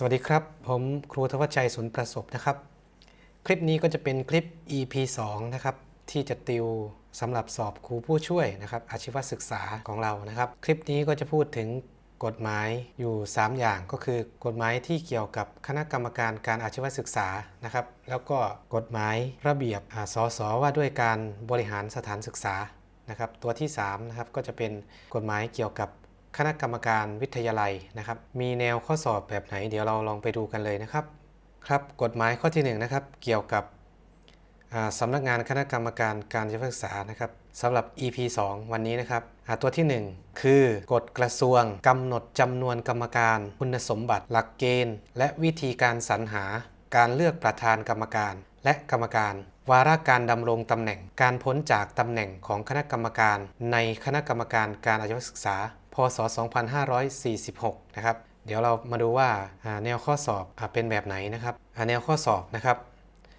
สวัสดีครับ ผมครูทวัชชัยสุนประสบนะครับ คลิปนี้ก็จะเป็นคลิป EP 2 นะครับ ที่จะติวสำหรับสอบครูผู้ช่วยนะครับ อาชีวศึกษาของเรานะครับ คลิปนี้ก็จะพูดถึงกฎหมายอยู่ 3 อย่างก็คือกฎหมายที่เกี่ยวกับคณะกรรมการการอาชีวศึกษานะครับ แล้วก็กฎหมายระเบียบอสสว่าด้วยการบริหารสถานศึกษานะครับ ตัวที่3นะครับก็จะเป็นกฎหมายเกี่ยวกับ คณะกรรมการวิทยาลัยนะครับ มีแนวข้อสอบแบบไหน เดี๋ยวเราลองไปดูกันเลยนะครับ ครับกฎหมายข้อที่1นะครับเกี่ยวกับสำนักงานคณะกรรมการการศึกษานะครับสำหรับ EP 2 วันนี้นะครับตัวที่ 1 คือกฎกระทรวงกำหนดจำนวนกรรมการ คุณสมบัติหลักเกณฑ์ และวิธีการสรรหา การเลือกประธานกรรมการ และกรรมการ วาระการดำรงตำแหน่ง การพ้นจากตำแหน่งของคณะกรรมการ ในคณะกรรมการการอาชีวศึกษา ศ 2546 นะครับ เดี๋ยวเรามาดูว่าแนวข้อสอบอเป็นแบบไหนนะครับแนวข้อสอบนะครับ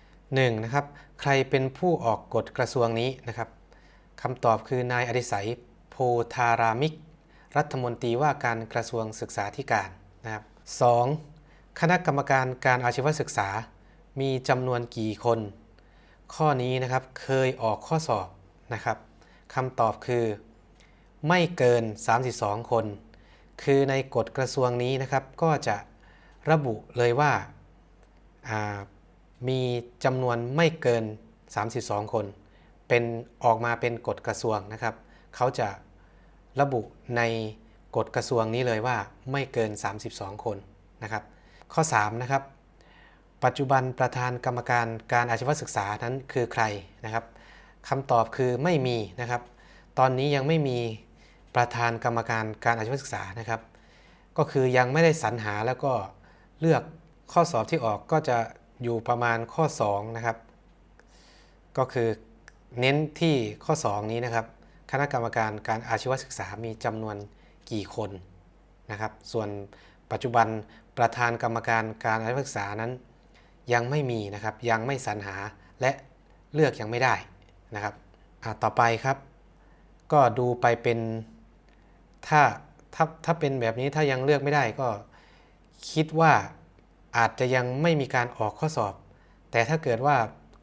1. นะครับ ใครเป็นผู้ออกกฎกระทรวงนี้นะครับคำตอบคือนายอดิศัยโพธารามิก รัฐมนตรีว่าการกระทรวงศึกษาธิการนะครับ 2. คณะกรรมการการอาชีวศึกษา มีจำนวนกี่คน ข้อนี้นะครับเคยออกข้อสอบนะครับคำตอบคือ ไม่เกิน 32 คน คือในกฎกระทรวงนี้นะครับ ก็จะระบุเลยว่าามีจำนวนไม่เกิน 32 คน เป็นออกมาเป็นกฎกระทรวงนะครับ เขาจะระบุในกฎกระทรวงนี้เลยว่าไม่เกิน 32 คนนะครับ ข้อ3นะครับ ปัจจุบันประธานกรรมการการอาชีวศึกษานั้นคือใครนะครับคำตอบคือไม่มีนะครับ ตอนนี้ยังไม่มี ประธานกรรมการการอาชีวศึกษานะครับ ก็คือยังไม่ได้สรรหาแล้วก็เลือกข้อสอบที่ออกก็จะอยู่ประมาณข้อ2นะครับ ก็คือเน้นที่ข้อ 2 นี้นะครับ คณะกรรมการการอาชีวศึกษามีจำนวนกี่คนนะครับ ส่วนปัจจุบันประธานกรรมการการอาชีวศึกษานั้น ยังไม่มีนะครับ ยังไม่สรรหาและเลือกยังไม่ได้นะครับต่อไปครับ ก็ดูไปเป็น ถ้าถ้าถ้าเป็นแบบนี้ถ้ายังเลือกไม่ได้ก็คิดว่าอาจจะยังไม่มีการออกข้อสอบ แต่ถ้าเกิดว่า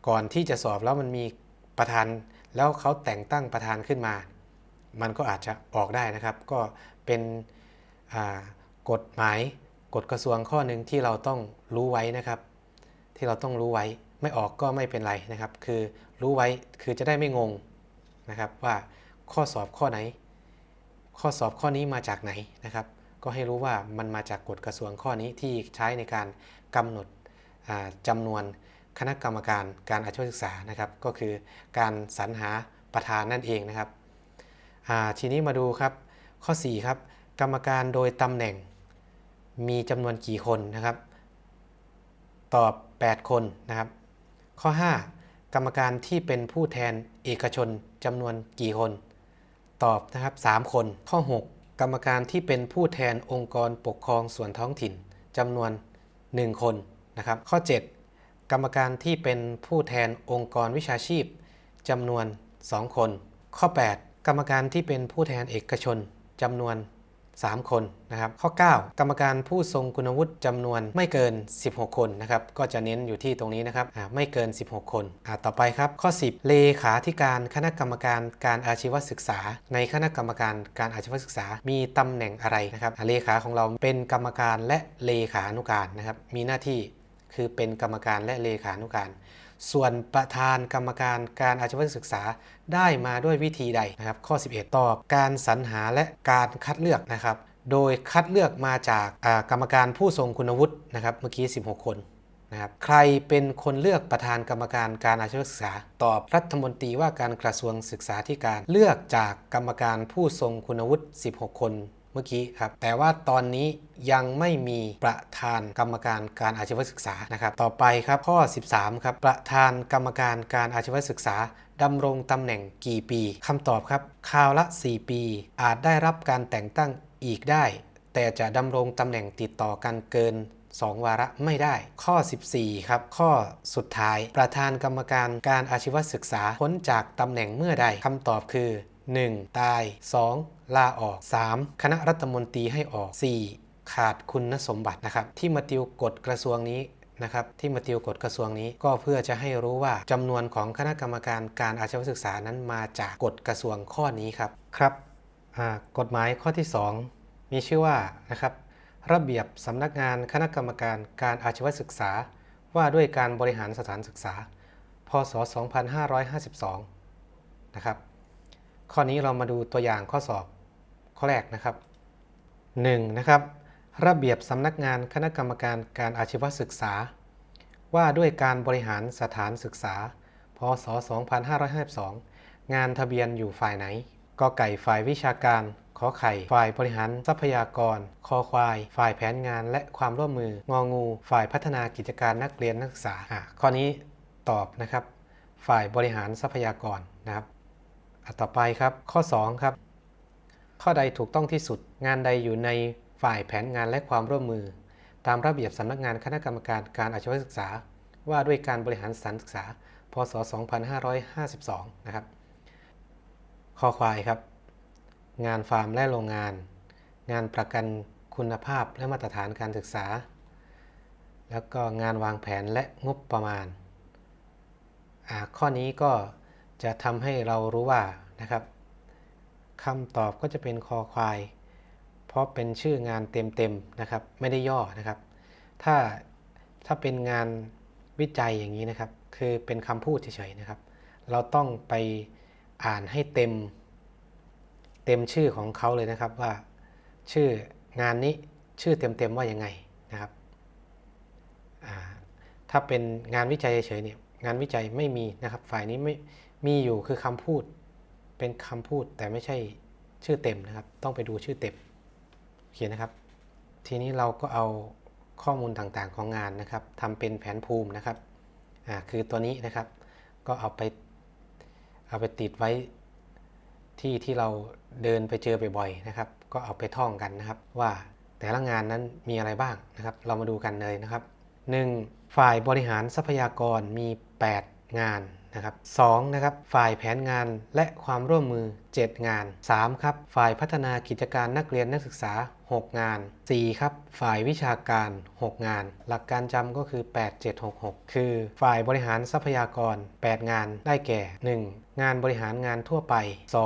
ก่อนที่จะสอบแล้วมันมีประธาน แล้วเขาแต่งตั้งประธานขึ้นมา มันก็อาจจะออกได้นะครับ ก็เป็นกฎหมายกฎกระทรวงข้อหนึ่งที่เราต้องรู้ไว้นะครับ ที่เราต้องรู้ไว้ไม่ออกก็ไม่เป็นไรนะครับ คือรู้ไว้คือจะได้ไม่งงนะครับว่าข้อสอบข้อไหน ข้อสอบข้อนี้มาจากไหนนะครับ ก็ให้รู้ว่ามันมาจากกฎกระทรวงข้อนี้ที่ใช้ในการกำหนดอ่าจำนวนคณะกรรมการการอาชีวศึกษานะครับ ก็คือการสรรหาประธานนั่นเองนะครับทีนี้มาดูครับข้อ4ครับกรรมการโดยตำแหน่งมีจำนวนกี่คนนะครับ ตอบ 8 คนนะครับ ข้อ 5 กรรมการที่เป็นผู้แทนเอกชนจำนวนกี่คน ตอบนะครับ3คนข้อ 6 กรรมการที่เป็นผู้แทนองค์กรปกครองส่วนท้องถิ่นจำนวน 1 คนนะครับข้อ 7 กรรมการที่เป็นผู้แทนองค์กรวิชาชีพจำนวน 2 คน ข้อ 8 กรรมการที่เป็นผู้แทนเอกชนจำนวน 3 คนนะครับข้อ 9 กรรมการผู้ทรงคุณวุฒิจำนวนไม่เกิน 16 คนนะครับก็จะเน้นอยู่ที่ตรงนี้นะครับไม่เกิน 16 คนต่อไปครับข้อ 10 เลขาธิการคณะกรรมการการอาชีวศึกษา ในคณะกรรมการการอาชีวศึกษา มีตำแหน่งอะไรนะครับเลขาของเราเป็นกรรมการและเลขานุการนะครับมีหน้าที่คือเป็นกรรมการและเลขานุการ ส่วนประธานกรรมการการอาชีวศึกษาได้มาด้วยวิธีใดนะครับข้อ 11 ตอบการสรรหาและการคัดเลือกนะครับ โดยคัดเลือกมาจากกรรมการผู้ทรงคุณวุฒินะครับเมื่อกี้ 16 คนนะครับใครเป็นคนเลือกประธานกรรมการการอาชีวศึกษา ตอบรัฐมนตรีว่าการกระทรวงศึกษาธิการเลือกจากกรรมการผู้ทรงคุณวุฒิ 16 คน มื่อกี้ครับ แต่ว่าตอนนี้ยังไม่มีประธานกรรมการการอาชีวศึกษานะครับ ต่อไปครับข้อ 13 ครับ ประธานกรรมการการอาชีวศึกษาดำรงตำแหน่งกี่ปีคำตอบครับคราวละ 4 ปี อาจได้รับการแต่งตั้งอีกได้ แต่จะดำรงตำแหน่งติดต่อกันเกิน2 วาระไม่ได้ ข้อ 14 ครับ ข้อสุดท้าย ประธานกรรมการการอาชีวศึกษาพ้นจากตำแหน่งเมื่อใดคำตอบคือ 1. ตาย 2. ลาออก 3. คณะรัฐมนตรีให้ออก 4. ขาดคุณสมบัตินะครับ ที่มาติวกฎกระทรวงนี้นะครับที่มาติวกฎกระทรวงนี้ก็เพื่อจะให้รู้ว่าจำนวนของคณะกรรมการการอาชีวศึกษานั้นมาจากกฎกระทรวงข้อนี้ครับครับกฎหมายข้อที่ 2 มีชื่อว่านะครับระเบียบสำนักงานคณะกรรมการการอาชีวศึกษา ว่าด้วยการบริหารสถานศึกษา พศ 2552 นะครับ ข้อนี้เรามาดูตัวอย่างข้อสอบข้อแรกนะครับ 1. นะครับ ระเบียบสำนักงานคณะกรรมการการอาชีวศึกษา ว่าด้วยการบริหารสถานศึกษา พศ 2552 งานทะเบียนอยู่ฝ่ายไหนกไก่ฝ่ายวิชาการขอไข่ฝ่ายบริหารทรัพยากร คอควาย ฝ่ายแผนงานและความร่วมมืององู ฝ่ายพัฒนากิจการนักเรียนนักศึกษาข้อนี้ตอบนะครับ ฝ่ายบริหารทรัพยากรนะครับ อะต่อไปครับ ข้อ 2 ครับ ข้อใดถูกต้องที่สุด งานใดอยู่ในฝ่ายแผนงานและความร่วมมือ ตามระเบียบสำนักงานคณะกรรมการการอาชีวศึกษา ว่าด้วยการบริหารสถานศึกษา พศ 2552 นะครับคอควายครับ งานฟาร์มและโรงงาน งานประกันคุณภาพและมาตรฐานการศึกษา แล้วก็งานวางแผนและงบประมาณอ่าข้อนี้ก็ จะทำให้เรารู้ว่านะครับคำตอบก็จะเป็นคอควาย เพราะเป็นชื่องานเต็มๆนะครับ ไม่ได้ย่อนะครับ ถ้าถ้าเป็นงานวิจัยอย่างนี้นะครับ คือเป็นคำพูดเฉยๆนะครับ เราต้องไปอ่านให้เต็ม เต็มชื่อของเขาเลยนะครับว่า ชื่องานนี้ชื่อเต็มๆว่ายังไงนะครับถ้าเป็นงานวิจัยเฉยๆเนี่ยงานวิจัยไม่มีนะครับ ฝ่ายนี้ไม่ มีอยู่คือคำพูดเป็นคำพูดแต่ไม่ใช่ชื่อเต็มนะครับ ต้องไปดูชื่อเต็มโอเคนะครับ ทีนี้เราก็เอาข้อมูลต่างๆของงานนะครับทำเป็นแผนภูมินะครับอ่าคือตัวนี้นะครับ ก็เอาไปเอาไปติดไว้ที่ที่เราเดินไปเจอบ่อยๆนะครับ ก็เอาไปท่องกันนะครับ ว่าแต่ละงานนั้นมีอะไรบ้างนะครับ เรามาดูกันเลยนะครับ 1. ฝ่ายบริหารทรัพยากรมี 8 งานนะครับ2นะครับฝ่ายแผนงานและความร่วมมือ 7 งาน 3. ครับฝ่ายพัฒนากิจการนักเรียนนักศึกษา 6 งาน 4. ครับฝ่ายวิชาการ 6 งาน หลักการจำก็คือ 8766 คือฝ่ายบริหารทรัพยากร 8 งานได้แก่ 1. งานบริหารงานทั่วไป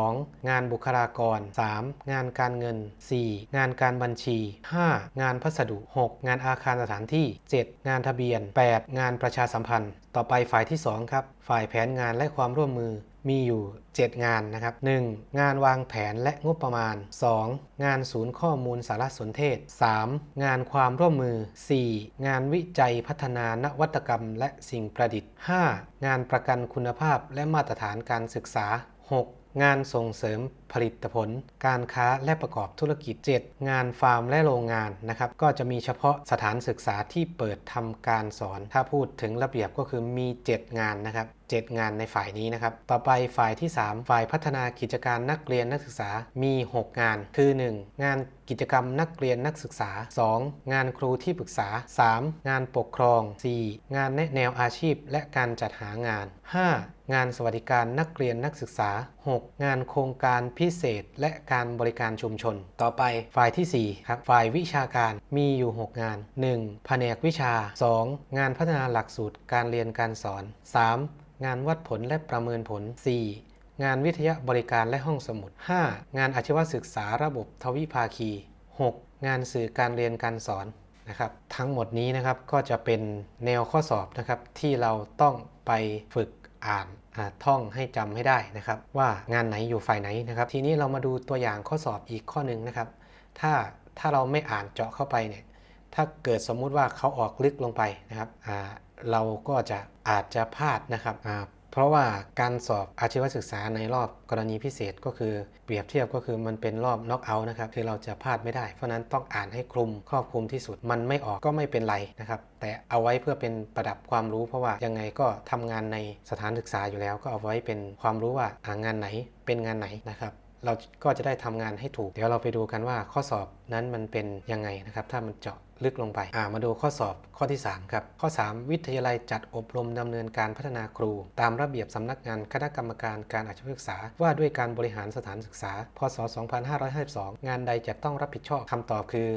2. งานบุคลากร 3. งานการเงิน 4. งานการบัญชี 5. งานพัสดุ 6. งานอาคารสถานที่ 7. งานทะเบียน 8. งานประชาสัมพันธ์ ต่อไปฝ่ายที่ 2 ครับ ฝ่ายแผนงานและความร่วมมือมีอยู่ 7 งานนะครับ 1. งานวางแผนและงบประมาณ 2. งานศูนย์ข้อมูลสารสนเทศ 3. งานความร่วมมือ 4. งานวิจัยพัฒนานวัตกรรมและสิ่งประดิษฐ์ 5. งานประกันคุณภาพและมาตรฐานการศึกษา 6. งานส่งเสริมผลิตผล การค้าและประกอบธุรกิจ 7 งานฟาร์มและโรงงานนะครับ ก็จะมีเฉพาะสถานศึกษาที่เปิดทำการสอน ถ้าพูดถึงระเบียบก็คือมี 7 งานนะครับ 7 งานในฝ่ายนี้นะครับ ต่อไปฝ่ายที่ 3 ฝ่ายพัฒนากิจการนักเรียนนักศึกษา มี 6 งาน คือ 1. งานกิจกรรมนักเรียนนักศึกษา 2. งานครูที่ปรึกษา 3. งานปกครอง 4. งานแนะแนวอาชีพและการจัดหางาน 5. งานสวัสดิการนักเรียนนักศึกษา 6. งานโครงการพิเศษ และการบริการชุมชน ต่อไปฝ่ายที่ 4 ครับ ฝ่ายวิชาการมีอยู่ 6 งาน 1. แผนกวิชา 2. งานพัฒนาหลักสูตรการเรียนการสอน 3. งานวัดผลและประเมินผล 4. งานวิทยาบริการและห้องสมุด 5. งานอาชีวศึกษาระบบทวิภาคี 6. งานสื่อการเรียนการสอนนะครับทั้งหมดนี้นะครับก็จะเป็นแนวข้อสอบนะครับที่เราต้องไปฝึก อ่านท่องให้จำให้ได้นะครับ ว่างานไหนอยู่ฝ่ายไหนนะครับ ทีนี้เรามาดูตัวอย่างข้อสอบอีกข้อหนึ่งนะครับ ถ้าถ้าเราไม่อ่านเจาะเข้าไปเนี่ยถ้าเกิดสมมุติว่าเขาออกลึกลงไปนะครับเราก็จะอาจจะพลาดนะครับ เพราะว่าการสอบอาชีวศึกษาในรอบกรณีพิเศษก็คือเปรียบเทียบก็คือมันเป็นรอบน็อกเอาท์นะครับคือเราจะพลาดไม่ได้ เพราะนั้นต้องอ่านให้คลุมครอบคลุมที่สุดมันไม่ออกก็ไม่เป็นไรนะครับแต่เอาไว้เพื่อเป็นประดับความรู้ เพราะว่ายังไงก็ทำงานในสถานศึกษาอยู่แล้ว ก็เอาไว้เป็นความรู้ว่าอ่างานไหนเป็นงานไหนนะครับเราก็จะได้ทำงานให้ถูก เดี๋ยวเราไปดูกันว่าข้อสอบนั้นมันเป็นยังไงนะครับถ้ามันเจาะ ลึกลงไปามาดูข้อสอบข้อที่ 3 ครับ ข้อ 3 วิทยาลัยจัดอบรมดำเนินการพัฒนาครู ตามระเบียบสำนักงานคณะกรรมการการอาชีวศึกษา ว่าด้วยการบริหารสถานศึกษา พศ 2552 งานใดจะต้องรับผิดชอบคำตอบคือ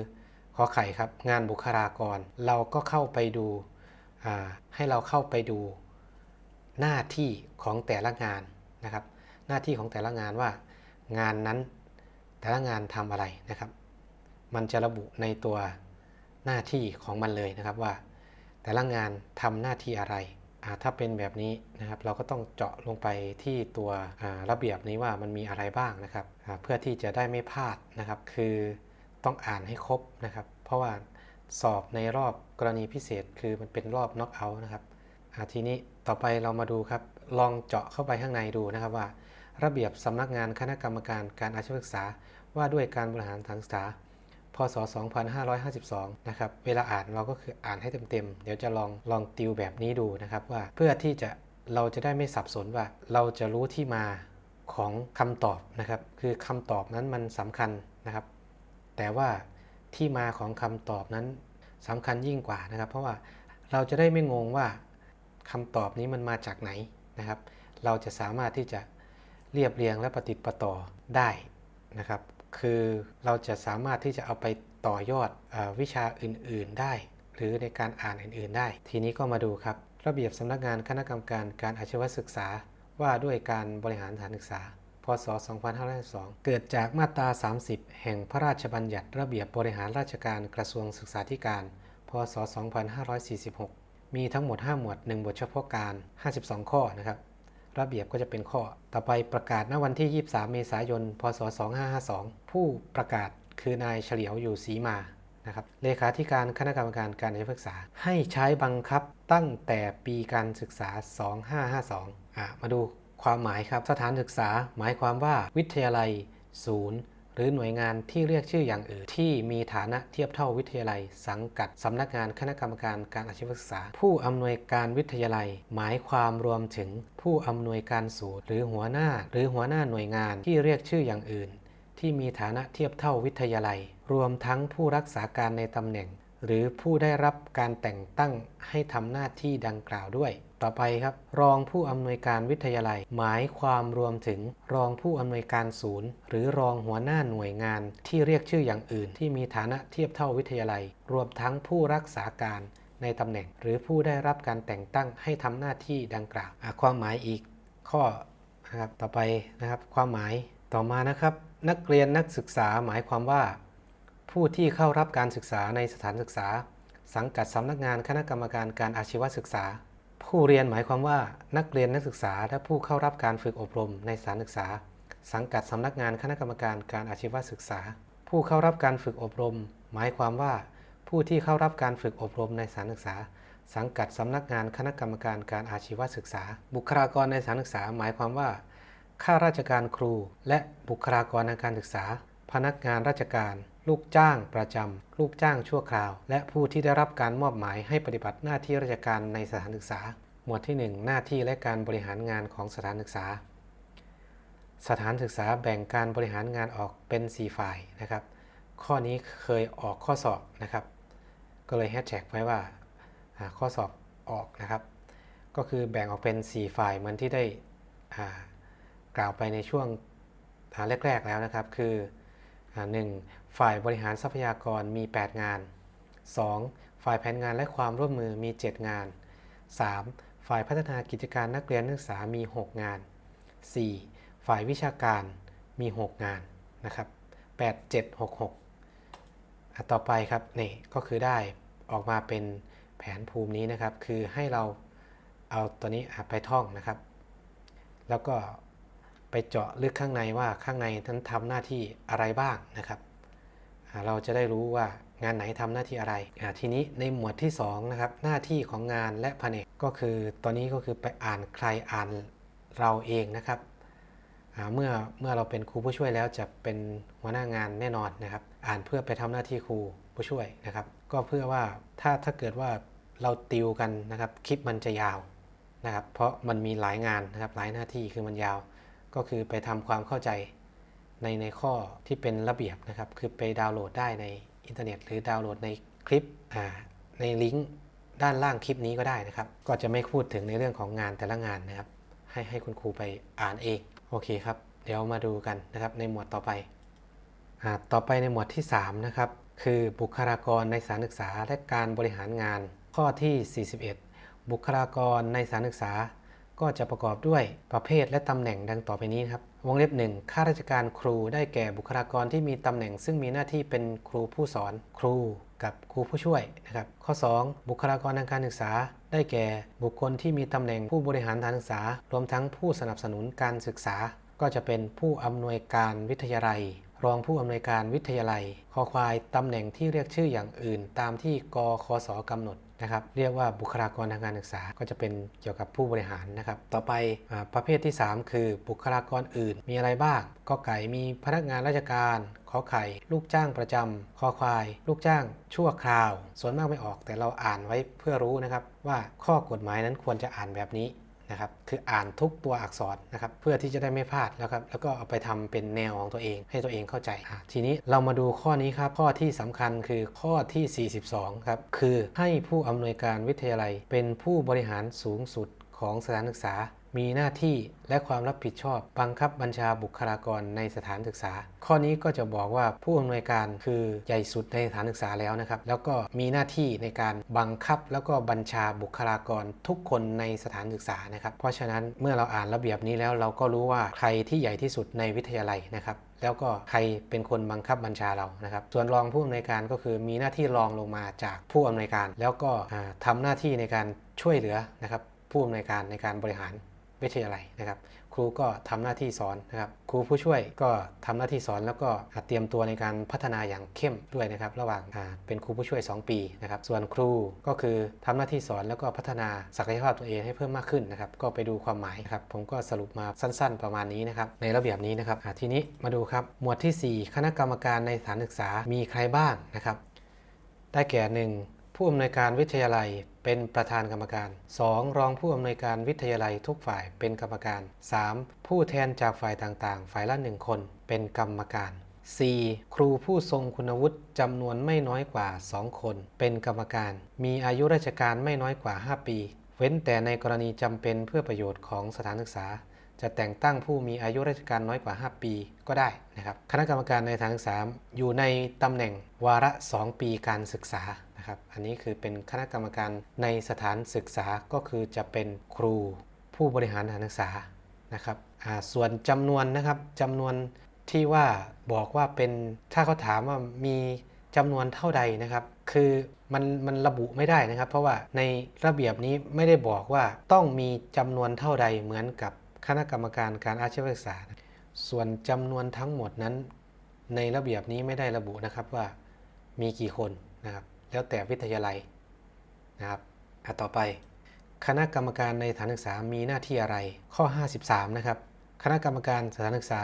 ขอไข่ครับ งานบุคลากร เราก็เข้าไปดูให้เราเข้าไปดูหน้าที่ของแต่ละงานนะครับ หน้าที่ของแต่ละงานว่างานนั้นแต่ละงานทำอะไรนะครับ มันจะระบุในตัว หน้าที่ของมันเลยนะครับว่า แต่ละงานทำหน้าที่อะไรถ้าเป็นแบบนี้นะครับเราก็ต้องเจาะลงไปที่ตัวระเบียบนี้ว่ามันมีอะไรบ้างนะครับเพื่อที่จะได้ไม่พลาดนะครับ คือต้องอ่านให้ครบนะครับ เพราะว่าสอบในรอบกรณีพิเศษคือมันเป็นรอบน็อกเอาท์นะครับทีนี้ต่อไปเรามาดูครับ ลองเจาะเข้าไปข้างในดูนะครับว่า ระเบียบสำนักงานคณะกรรมการการอาชีวศึกษา ว่าด้วยการบริหารสถานศึกษา พศ 2552 นะครับ เวลาอ่านเราก็คืออ่านให้เต็มๆ เดี๋ยวจะลองลองติวแบบนี้ดูนะครับว่าเพื่อที่จะเราจะได้ไม่สับสนว่าเราจะรู้ที่มาของคำตอบนะครับ คือคำตอบนั้นมันสำคัญนะครับ แต่ว่าที่มาของคำตอบนั้นสำคัญยิ่งกว่านะครับ เพราะว่าเราจะได้ไม่งงว่าคำตอบนี้มันมาจากไหนนะครับ เราจะสามารถที่จะเรียบเรียงและปฏิดประต่อได้นะครับ คือเราจะสามารถที่จะเอาไปต่อยอดอวิชาอื่น ๆได้ หรือในการอ่านอื่น ๆ ได้ ทีนี้ก็มาดูครับ ระเบียบสำนักงานคณะกรรมการการอาชีวศึกษา ว่าด้วยการบริหารสถานศึกษา พศ 2552 เกิดจากมาตรา 30 แห่งพระราชบัญญัติระเบียบบริหารราชการกระทรวงศึกษาธิการ พศ 2546 มีทั้งหมด 5 หมวด 1 บทเฉพาะการ 52 ข้อนะครับ ระเบียบก็จะเป็นข้อ ต่อไปประกาศณวันที่ 23 เมษายน พศ 2552 ผู้ประกาศคือนายเฉลียวอยู่ศรีมานะครับเลขาธิการคณะกรรมการการศึกษา ให้ใช้บังคับตั้งแต่ปีการศึกษา 2552 อะมาดูความหมายครับ สถานศึกษาหมายความว่าวิทยาลัยศูนย์ หรือหน่วยงานที่เรียกชื่ออย่างอื่น ที่มีฐานะเทียบเท่าวิทยาลัย สังกัดสำนักงานคณะกรรมการการอาชีวศึกษา ผู้อำนวยการวิทยาลัย หมายความรวมถึงผู้อำนวยการศูนย์หรือหัวหน้า หรือหัวหน้าหน่วยงานที่เรียกชื่ออย่างอื่น ที่มีฐานะเทียบเท่าวิทยาลัย รวมทั้งผู้รักษาการในตำแหน่ง หรือผู้ได้รับการแต่งตั้งให้ทำหน้าที่ดังกล่าวด้วย ต่อไปครับ รองผู้อำนวยการวิทยาลัย หมายความรวมถึงรองผู้อำนวยการศูนย์ หรือรองหัวหน้าหน่วยงานที่เรียกชื่ออย่างอื่น ที่มีฐานะเทียบเท่าวิทยาลัย รวมทั้งผู้รักษาการในตำแหน่ง หรือผู้ได้รับการแต่งตั้งให้ทำหน้าที่ดังกล่าวความหมายอีกข้อนะครับต่อไปนะครับ ความหมายต่อมานะครับ นักเรียนนักศึกษาหมายความว่า ผู้ที่เข้ารับการศึกษาในสถานศึกษา สังกัดสำนักงานคณะกรรมการการอาชีวศึกษา ผู้เรียนหมายความว่านักเรียนนักศึกษาและผู้เข้ารับการฝึกอบรมในสถานศึกษา สังกัดสำนักงานคณะกรรมการการอาชีวศึกษา ผู้เข้ารับการฝึกอบรม หมายความว่า ผู้ที่เข้ารับการฝึกอบรมในสถานศึกษา สังกัดสำนักงานคณะกรรมการการอาชีวศึกษา บุคลากรในสถานศึกษา หมายความว่าข้าราชการครู และบุคลากรทางการศึกษา พนักงานราชการ ลูกจ้างประจำ ลูกจ้างชั่วคราว และผู้ที่ได้รับการมอบหมายให้ปฏิบัติหน้าที่ราชการในสถานศึกษา หมวดที่ 1 หน้าที่และการบริหารงานของสถานศึกษา สถานศึกษาแบ่งการบริหารงานออกเป็น 4 ฝ่ายนะครับ ข้อนี้เคยออกข้อสอบนะครับ ก็เลยแฮชแท็กไว้ว่าข้อสอบออกนะครับ ก็คือแบ่งออกเป็น 4 ฝ่ายเหมือนที่ได้กล่าวไปในช่วงอ่าแรก ๆ แล้วนะครับ คือ หนึ่งฝ่ายบริหารทรัพยากรมี 8 งาน 2. ฝ่ายแผนงานและความร่วมมือมี 7 งาน 3. ฝ่ายพัฒนากิจการนักเรียนนักศึกษามี 6 งาน 4. ฝ่ายวิชาการมี 6 งานนะครับ8 7 6 6อะต่อไปครับนี่ก็คือได้ออกมาเป็นแผนภูมินี้นะครับ คือให้เราเอาตัวนี้ไปท่องนะครับ แล้วก็ ไปเจาะลึกข้างในว่าข้างในนั้นทำหน้าที่อะไรบ้างนะครับ เราจะได้รู้ว่างานไหนทำหน้าที่อะไร ทีนี้ในหมวดที่สองนะครับหน้าที่ของงานและแผนกก็คือตอนนี้ก็คือไปอ่านใครอ่านเราเองนะครับเมื่อเมื่อเราเป็นครูผู้ช่วยแล้วจะเป็นหัวหน้างานแน่นอนนะครับ อ่านเพื่อไปทำหน้าที่ครูผู้ช่วยนะครับ ก็เพื่อว่าถ้าถ้าเกิดว่าเราติวกันนะครับคลิปมันจะยาวนะครับ เพราะมันมีหลายงานนะครับหลายหน้าที่คือมันยาว ก็คือไปทำความเข้าใจในในข้อที่เป็นระเบียบนะครับ คือไปดาวน์โหลดได้ในอินเทอร์เน็ต หรือดาวน์โหลดในคลิปในลิงก์ด้านล่างคลิปนี้ก็ได้นะครับ ก็จะไม่พูดถึงในเรื่องของงานแต่ละงานนะครับ ให้ให้คุณครูไปอ่านเอง โอเคครับ เดี๋ยวมาดูกันนะครับในหมวดต่อไปอต่อไปในหมวดที่ 3 นะครับ คือบุคลากรในสถานศึกษาและการบริหารงาน ข้อที่ 41 บุคลากรในสถานศึกษา ก็จะประกอบด้วยประเภทและตำแหน่งดังต่อไปนี้ครับ วงเล็บหนึ่งข้าราชการครูได้แก่บุคลากรที่มีตำแหน่ง ซึ่งมีหน้าที่เป็นครูผู้สอนครูกับครูผู้ช่วยนะครับ ข้อ 2 บุคลากรทางการศึกษา ได้แก่บุคคลที่มีตำแหน่งผู้บริหารสถานศึกษา รวมทั้งผู้สนับสนุนการศึกษา ก็จะเป็นผู้อำนวยการวิทยาลัย รองผู้อำนวยการวิทยาลัย คอควายตำแหน่งที่เรียกชื่ออย่างอื่น ตามที่กคสกำหนด นะครับ เรียกว่าบุคลากรทางการศึกษาก็จะเป็นเกี่ยวกับผู้บริหารนะครับ ต่อไปอประเภทที่ 3 คือบุคลากรอื่น มีอะไรบ้าง ก็ไก่มีพนักงานราชการขอไข่ ลูกจ้างประจำคอควาย ลูกจ้างชั่วคราว ส่วนมากไม่ออกแต่เราอ่านไว้เพื่อรู้นะครับ ว่าข้อกฎหมายนั้นควรจะอ่านแบบนี้ นะครับคืออ่านทุกตัวอักษรนะครับเพื่อที่จะได้ไม่พลาดแล้วครับแล้วก็เอาไปทำเป็นแนวของตัวเอง ให้ตัวเองเข้าใจ ทีนี้เรามาดูข้อนี้ครับข้อที่สำคัญคือข้อที่ 42ครับคือให้ผู้อำนวยการวิทยาลัยเป็นผู้บริหารสูงสุดของสถานศึกษา มีหน้าที่และความรับผิดชอบ บังคับบัญชาบุคลากรในสถานศึกษา ข้อนี้ก็จะบอกว่าผู้อำนวยการคือใหญ่สุดในสถานศึกษาแล้วนะครับ แล้วก็มีหน้าที่ในการบังคับแล้วก็บัญชาบุคลากรทุกคนในสถานศึกษานะครับ เพราะฉะนั้นเมื่อเราอ่านระเบียบนี้แล้วเราก็รู้ว่าใครที่ใหญ่ที่สุดในวิทยาลัยนะครับแล้วก็ใครเป็นคนบังคับบัญชาเรานะครับ ส่วนรองผู้อำนวยการก็คือมีหน้าที่รองลงมาจากผู้อำนวยการ แล้วก็ทำาหน้าที่ในการช่วยเหลือนะครับผู้อำนวยการในการบริหาร วิทยาลัยนะครับ ครูก็ทำหน้าที่สอนนะครับ ครูผู้ช่วยก็ทำหน้าที่สอนแล้วก็เตรียมตัวในการพัฒนาอย่างเข้มด้วยนะครับ ระหว่างเป็นครูผู้ช่วย 2 ปีนะครับ ส่วนครูก็คือทำหน้าที่สอนแล้วก็พัฒนาศักยภาพตัวเองให้เพิ่มมากขึ้นนะครับ ก็ไปดูความหมายครับ ผมก็สรุปมาสั้น ๆ ประมาณนี้นะครับ ในระเบียบนี้นะครับทีนี้มาดูครับ หมวดทีสี่4 คณะกรรมการในสถานศึกษามีใครบ้างนะครับ ได้แก่ 1. ผู้อำนวยการวิทยาลัยเป็นประธานกรรมการ 2. รองผู้อำนวยการวิทยาลัยทุกฝ่ายเป็นกรรมการ 3. ผู้แทนจากฝ่ายต่างๆ ฝ่ายละหนึ่งคนเป็นกรรมการ 4. ครูผู้ทรงคุณวุฒิจำนวนไม่น้อยกว่า 2 คน เป็นกรรมการ มีอายุราชการไม่น้อยกว่า 5 ปี เว้นแต่ในกรณีจำเป็นเพื่อประโยชน์ของสถานศึกษา จะแต่งตั้งผู้มีอายุราชการน้อยกว่า 5 ปีก็ได้นะครับ คณะกรรมการในสถานศึกษาอยู่ในตำแหน่งวาระ 2 ปีการศึกษา นะครับ อันนี้คือเป็นคณะกรรมการในสถานศึกษาก็คือจะเป็นครูผู้บริหารสถานศึกษานะครับส่วนจำนวนนะครับจำนวนที่ว่าบอกว่าเป็นถ้าเขาถามว่ามีจำนวนเท่าใดนะครับ คือมันมันระบุไม่ได้นะครับ เพราะว่าในระเบียบนี้ไม่ได้บอกว่าต้องมีจำนวนเท่าใดเหมือนกับคณะกรรมการการอาชีวศึกษา ส่วนจำนวนทั้งหมดนั้น ในระเบียบนี้ไม่ได้ระบุนะครับว่ามีกี่คนนะครับ แล้วแต่วิทยาลัยนะครับอะต่อไป คณะกรรมการในสถานศึกษามีหน้าที่อะไร ข้อ 53 นะครับ คณะกรรมการสถานศึกษา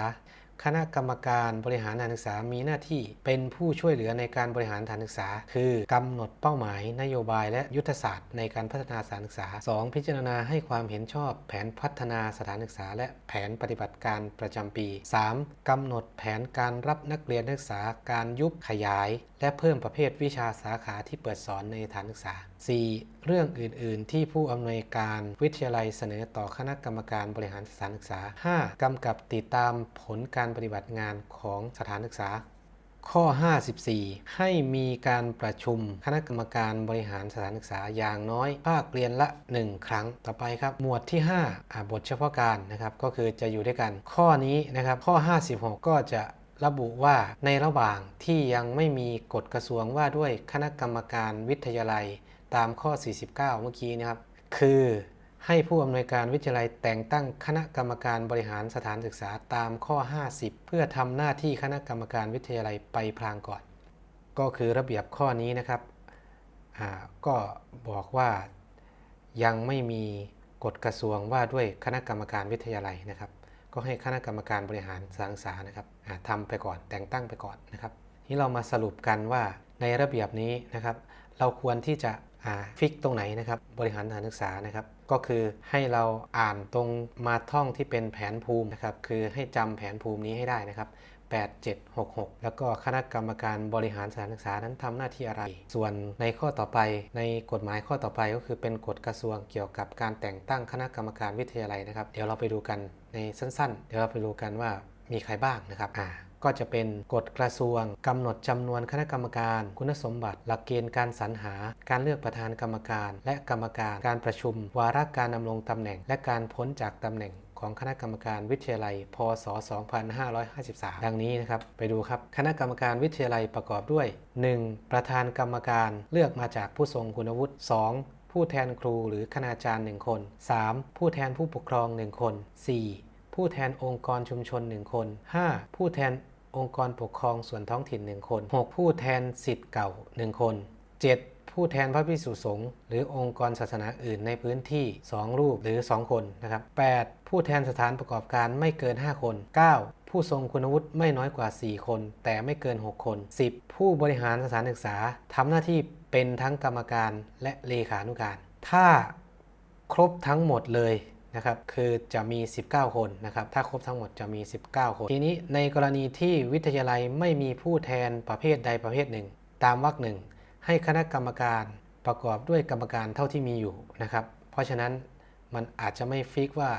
คณะกรรมการบริหารสถานศึกษามีหน้าที่เป็นผู้ช่วยเหลือในการบริหารสถานศึกษา คือกำหนดเป้าหมาย นโยบายและยุทธศาสตร์ในการพัฒนาสถานศึกษา 2. พิจารณาให้ความเห็นชอบแผนพัฒนาสถานศึกษา และแผนปฏิบัติการประจำปี 3. กำหนดแผนการรับนักเรียนนักศึกษาการยุบขยาย และเพิ่มประเภทวิชาสาขาที่เปิดสอนในสถานศึกษา 4. เรื่องอื่น ๆ ที่ผู้อำนวยการวิทยาลัยเสนอต่อคณะกรรมการบริหารสถานศึกษา 5. กำกับติดตามผลการปฏิบัติงานของสถานศึกษา ข้อ 54 ให้มีการประชุมคณะกรรมการบริหารสถานศึกษาอย่างน้อยภาคเรียนละ 1 ครั้งต่อไปครับ หมวดที่5อ่าบทเฉพาะการนะครับก็คือจะอยู่ด้วยกัน ข้อนี้นะครับข้อ 56 ก็จะระบุว่าในระหว่างที่ยังไม่มีกฎกระทรวงว่าด้วยคณะกรรมการวิทยาลัยตามข้อ 49 เมื่อกี้นะครับ คือ ให้ผู้อำนวยการวิทยาลัยแต่งตั้งคณะกรรมการบริหารสถานศึกษาตามข้อ 50 เพื่อทำหน้าที่คณะกรรมการวิทยาลัยไปพลางก่อน ก็คือระเบียบข้อนี้นะครับก็บอกว่ายังไม่มีกฎกระทรวงว่าด้วยคณะกรรมการวิทยาลัยนะครับ ก็ให้คณะกรรมการบริหารสถานศึกษานะครับทำไปก่อนแต่งตั้งไปก่อนนะครับ นี่เรามาสรุปกันว่าในระเบียบนี้นะครับ เราควรที่จะ ฟิกตรงไหนนะครับบริหารสถานศึกษานะครับ ก็คือให้เราอ่านตรงมาท่องที่เป็นแผนภูมินะครับ คือให้จำแผนภูมินี้ให้ได้นะครับ8766 แล้วก็คณะกรรมการบริหารสถานศึกษานั้นทำหน้าที่อะไร ส่วนในข้อต่อไปในกฎหมายข้อต่อไปก็คือเป็นกฎกระทรวงเกี่ยวกับการแต่งตั้งคณะกรรมการวิทยาลัยนะครับ เดี๋ยวเราไปดูกันในสั้น ๆ เดี๋ยวเราไปดูกันว่ามีใครบ้างนะครับอ่า ก็จะเป็นกฎกระทรวงกำหนดจำนวนคณะกรรมการ คุณสมบัติ หลักเกณฑ์การสรรหา การเลือกประธานกรรมการ และกรรมการการประชุม วาระการดำรงตำแหน่ง และการพ้นจากตำแหน่งของคณะกรรมการวิทยาลัย พศ 2553 ดังนี้นะครับ ไปดูครับ คณะกรรมการวิทยาลัยประกอบด้วย 1. ประธานกรรมการเลือกมาจากผู้ทรงคุณวุฒิ 2. ผู้แทนครูหรือคณาจารย์ 1 คน 3. ผู้แทนผู้ปกครอง 1 คน 4. ผู้แทนองค์กรชุมชน 1 คน 5. ผู้แทน องค์กรปกครองส่วนท้องถิ่น 1 คน 6. ผู้แทนสิทธิ์เก่า 1 คน 7. ผู้แทนพระภิกษุสงฆ์หรือองค์กรศาสนาอื่นในพื้นที่ 2 รูปหรือ 2 คนนะครับ 8. ผู้แทนสถานประกอบการไม่เกิน 5 คน 9. ผู้ทรงคุณวุฒิไม่น้อยกว่า 4 คน แต่ไม่เกิน 6 คน 10. ผู้บริหารสถานศึกษาทำหน้าที่เป็นทั้งกรรมการและเลขานุการ ถ้าครบทั้งหมดเลย นะครับคือจะมี 19 คนนะครับถ้าครบทั้งหมดจะมี 19 คน ทีนี้ในกรณีที่วิทยาลัยไม่มีผู้แทนประเภทใดประเภทหนึ่ง ตามวรรคหนึ่งให้คณะกรรมการประกอบด้วยกรรมการเท่าที่มีอยู่นะครับเพราะฉะนั้นมันอาจจะไม่ฟิกว่า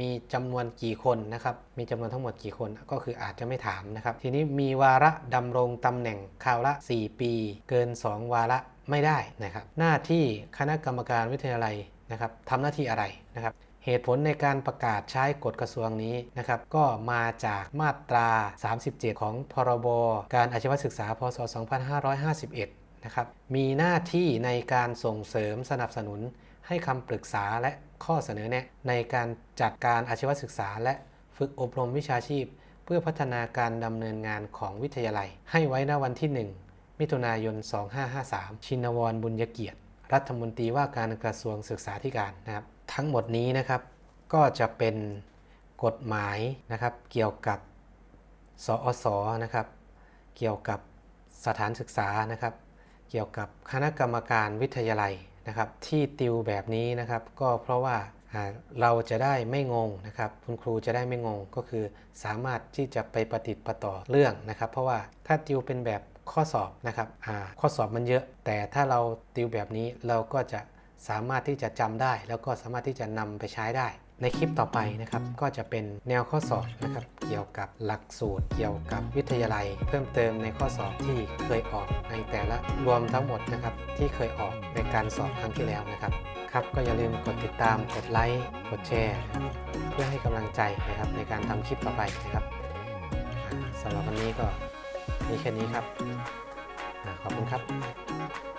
มีจำนวนกี่คนนะครับ มีจำนวนทั้งหมดกี่คน ก็คืออาจจะไม่ถามนะครับ ทีนี้มีวาระดำรงตำแหน่งคราวละ 4 ปี เกิน 2 วาระไม่ได้นะครับ หน้าที่คณะกรรมการวิทยาลัยนะครับทำหน้าที่อะไรนะครับ เหตุผลในการประกาศใช้กฎกระทรวงนี้นะครับก็มาจากมาตรา 37 ของพรบการอาชีวศึกษาพศ 2551 นะครับมีหน้าที่ในการส่งเสริมสนับสนุนให้คำปรึกษาและข้อเสนอแนะในการจัดการอาชีวศึกษาและฝึกอบรมวิชาชีพ เพื่อพัฒนาการดำเนินงานของวิทยาลัย ให้ไว้ณวันที่ 1 มิถุนายน 2553 ชินวรบุญยเกียรติ รัฐมนตรีว่าการกระทรวงศึกษาธิการนะครับ ทั้งหมดนี้นะครับก็จะเป็นกฎหมายนะครับ เกี่ยวกับสอสอนะครับ เกี่ยวกับสถานศึกษานะครับ เกี่ยวกับคณะกรรมการวิทยาลัยนะครับ ที่ติวแบบนี้นะครับ ก็เพราะว่าเราจะได้ไม่งงนะครับ คุณครูจะได้ไม่งงก็คือสามารถที่จะไปประติดประต่อเรื่องนะครับ เพราะว่าถ้าติวเป็นแบบข้อสอบนะครับข้อสอบมันเยอะ แต่ถ้าเราติวแบบนี้เราก็จะ สามารถที่จะจำได้ แล้วก็สามารถที่จะนำไปใช้ได้ ในคลิปต่อไปนะครับ ก็จะเป็นแนวข้อสอบนะครับ เกี่ยวกับหลักสูตร เกี่ยวกับวิทยาลัย เพิ่มเติมในข้อสอบที่เคยออกในแต่ละรวมทั้งหมดนะครับ ที่เคยออกในการสอบครั้งที่แล้วนะครับครับก็อย่าลืมกดติดตามกดไลค์กดแชร์ เพื่อให้กำลังใจนะครับในการทำคลิปต่อไปนะครับสำหรับวันนี้ก็มีแค่นี้ครับขอบคุณครับ